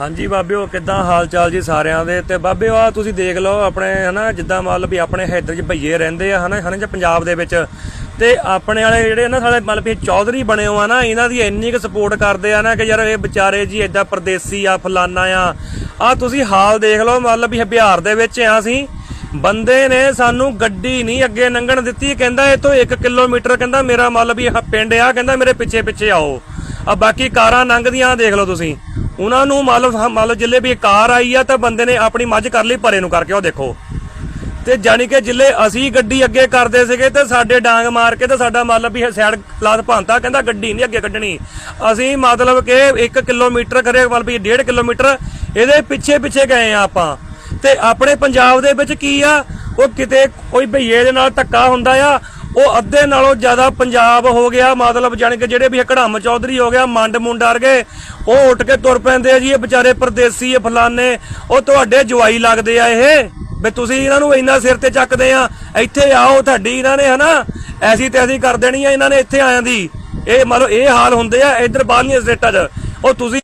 ਹਾਂਜੀ ਬਾਬਿਓ, ਕਿੱਦਾਂ ਹਾਲ ਚਾਲ ਜੀ ਸਾਰਿਆਂ ਦੇ? ਤੇ ਬਾਬਿਓ ਆ ਤੁਸੀਂ ਦੇਖ ਲਓ ਆਪਣੇ, ਹਨਾ, ਜਿੱਦਾਂ ਮਤਲਬ ਵੀ ਆਪਣੇ ਹੈਦਰ 'ਚ ਭਈਏ ਰਹਿੰਦੇ ਆ, ਹਨਾ ਹਨਾ, ਜਾਂ ਪੰਜਾਬ ਦੇ ਵਿੱਚ। ਤੇ ਆਪਣੇ ਵਾਲੇ ਜਿਹੜੇ ਨਾ ਸਾਡੇ ਮਤਲਬ ਵੀ ਚੌਧਰੀ ਬਣੇ ਹੋ ਆ ਨਾ, ਇਹਨਾਂ ਦੀ ਇੰਨੀ ਕੁ ਸਪੋਰਟ ਕਰਦੇ ਆ ਨਾ ਕਿ ਯਾਰ ਇਹ ਵਿਚਾਰੇ ਜੀ ਏਦਾਂ ਪਰਦੇਸੀ ਆ, ਫਲਾਨਾ ਆ। ਆ ਤੁਸੀਂ ਹਾਲ ਦੇਖ ਲਓ ਮਤਲਬ ਵੀ ਬਿਹਾਰ ਦੇ ਵਿੱਚ ਆ ਅਸੀਂ। ਬੰਦੇ ਨੇ ਸਾਨੂੰ ਗੱਡੀ ਨਹੀਂ ਅੱਗੇ ਲੰਘਣ ਦਿੱਤੀ, ਕਹਿੰਦਾ ਇਹ ਤੋਂ 1 ਕਿਲੋਮੀਟਰ, ਕਹਿੰਦਾ ਮੇਰਾ ਮਤਲਬ ਵੀ ਪਿੰਡ ਆ, ਕਹਿੰਦਾ ਮੇਰੇ ਪਿੱਛੇ ਪਿੱਛੇ ਆਓ। ਆ ਬਾਕੀ ਕਾਰਾਂ ਲੰਘਦੀਆਂ ਦੇਖ ਲਓ ਤੁਸੀਂ। ਉਹਨਾਂ ਨੂੰ ਮੰਨ ਲਓ ਮੰਨ ਲਓ ਜਿੱਲੇ ਵੀ ਇਹ ਕਾਰ ਆਈ ਆ ਤਾਂ ਬੰਦੇ ਨੇ ਆਪਣੀ ਮੱਝ ਕਰ ਲਈ ਪਰੇ ਨੂੰ ਕਰਕੇ, ਉਹ ਦੇਖੋ। ਤੇ ਜਾਨੀ ਕਿ ਜਿੱਲੇ ਅਸੀਂ ਗੱਡੀ ਅੱਗੇ ਕਰਦੇ ਸੀਗੇ ਤੇ ਸਾਡੇ ਡਾਂਗ ਮਾਰ ਕੇ ਤੇ ਸਾਡਾ ਮਤਲਬ ਵੀ ਸਾਈਡ ਕਲਾਸ ਭਾਂਤਾ ਕਹਿੰਦਾ ਗੱਡੀ ਨਹੀਂ ਅੱਗੇ ਕੱਢਣੀ। ਅਸੀਂ ਮਤਲਬ ਕਿ 1 ਕਿਲੋਮੀਟਰ ਕਰੇ ਮਤਲਬ ਵੀ 1.5 ਕਿਲੋਮੀਟਰ, ਇਹਦੇ ਪਿੱਛੇ ਪਿੱਛੇ ਗਏ ਆ ਆਪਾਂ। ਤੇ ਆਪਣੇ ਪੰਜਾਬ ਦੇ ਵਿੱਚ ਕੀ ਆ, ਉਹ ਕਿਤੇ ਕੋਈ ਭਈਏ ਦੇ ਨਾਲ ਧੱਕਾ ਹੁੰਦਾ ਆ ਉਹ ਅੱਧੇ ਨਾਲੋਂ ਜ਼ਿਆਦਾ ਪੰਜਾਬ ਹੋ ਗਿਆ, ਮਤਲਬ ਜਾਣੀ ਕਿ ਜਿਹੜੇ ਵੀ ਇਹ ਚੌਧਰੀ ਹੋ ਗਿਆ, ਮੰਡ ਮੁੰਡਾ ਵਰਗੇ ਉਹ ਉੱਠ ਕੇ ਤੁਰ ਪੈਂਦੇ ਆ ਜੀ, ਇਹ ਵਿਚਾਰੇ ਪਰਦੇਸੀ, ਇਹ ਫਲਾਨੇ ਉਹ ਤੁਹਾਡੇ ਜਵਾਈ ਲੱਗਦੇ ਆ ਇਹ। ਵੀ ਤੁਸੀਂ ਇਹਨਾਂ ਨੂੰ ਇੰਨਾ ਸਿਰ ਤੇ ਚੱਕਦੇ ਆ, ਇੱਥੇ ਆਓ ਤੁਹਾਡੀ ਇਹਨਾਂ ਨੇ, ਹਨਾ? ਐਸੀ ਤੈਸੀ ਕਰ ਦੇਣੀ ਆ, ਇਹਨਾਂ ਨੇ ਇੱਥੇ ਆਇਆਂ ਦੀ। ਇਹ ਮਤਲਬ ਇਹ ਹਾਲ ਹੁੰਦੇ ਆ, ਇੱਧਰ ਬਾਹਰਲੀਆਂ ਸਟੇਟਾਂ 'ਚ। ਉਹ ਤੁਸੀਂ